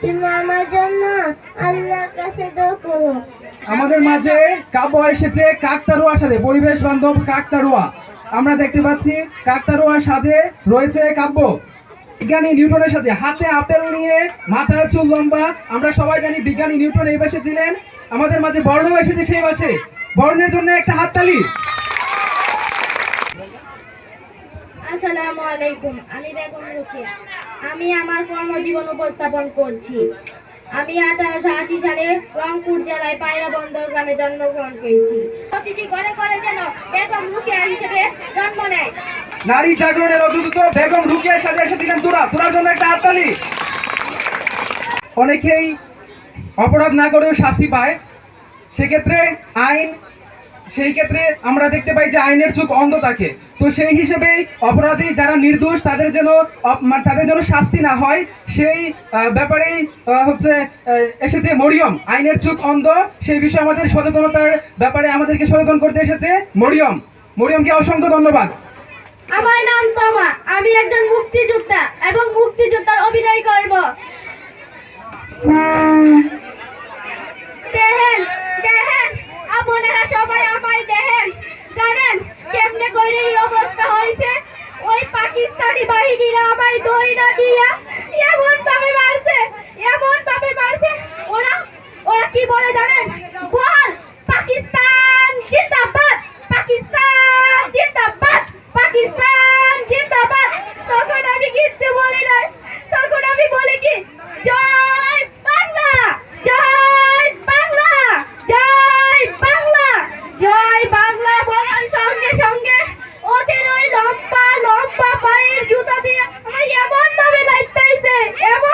তুমি আমার জন্য আল্লাহর কাছে দোয়া করো। আমাদের মাঝে কাব্য এসেছে কাকতারুয়া সাজে পরিবেশ বান্ধব কাকতারুয়া। আমরা দেখতে পাচ্ছি কাকতারুয়া সাজে রয়েছে কাব্য। বিজ্ঞানী নিউটনের সাথে হাতে আপেল নিয়ে মাথার চুল লম্বা আমরা সবাই জানি বিজ্ঞানী নিউটন এই পাশে ছিলেন। আমাদের মাঝে বর্ণ এসেছে সেই পাশে। বর্ণের জন্য একটা হাততালি। আসসালামু আলাইকুম আমি বেগম রুকিয়া। আমি আমার কর্মজীবন উপস্থাপন করছি। আমি আঠারোশো আশি সালে রংপুর জেলায় পায়রা বন্দর গ্রামে জন্মগ্রহণ করেছি। প্রতিটি ঘরে ঘরে যেন বেগম রুকিয়া হিসেবে জন্ম নেয়। নারী জাগরণের অগ্রদূত বেগম রুকিয়ার সাথে এসেছিলেন তুরা। তুরার জন্য একটা হাততালি। অনেকেই অপরাধ না করেও শাস্তি পায়। সেক্ষেত্রে আইন সেই ক্ষেত্রে আমরা দেখতে পাই যে আইনের চোখ অন্ধ থাকে। তো সেই হিসেবে অপরাধী যারা নির্দোষ, তাদের যেন তাদের যেন শাস্তি না হয়, সেই ব্যাপারেই হচ্ছে এসেছে মরিয়ম। আইনের চোখ অন্ধ, সেই বিষয়ে আমাদের সচেতনতার ব্যাপারে আমাদেরকে সচেতন করতে এসেছে মরিয়ম। মরিয়মকে অসংখ্য ধন্যবাদ। আমার নাম তোমা। আমি একজন মুক্তিযোদ্ধা এবং মুক্তিযোদ্ধার অভিনয় করব। এমন ভাবে মারছে এমন ভাবে মারছে ওরা ওরা কি বলে জানেন? বল, পাকিস্তান জিন্দাবাদ পাকিস্তান জিন্দাবাদ পাকিস্তান জিন্দাবাদ। তখন আমি কিচ্ছু বলি না তখন আমি বলি কি? জয় বাংলা জয় বাংলা জয় বাংলা জয় বাংলা বলার সঙ্গে সঙ্গে ওদের ওই লম্বা লম্বা পায়ের জুতা দিয়ে আমার এমন এবং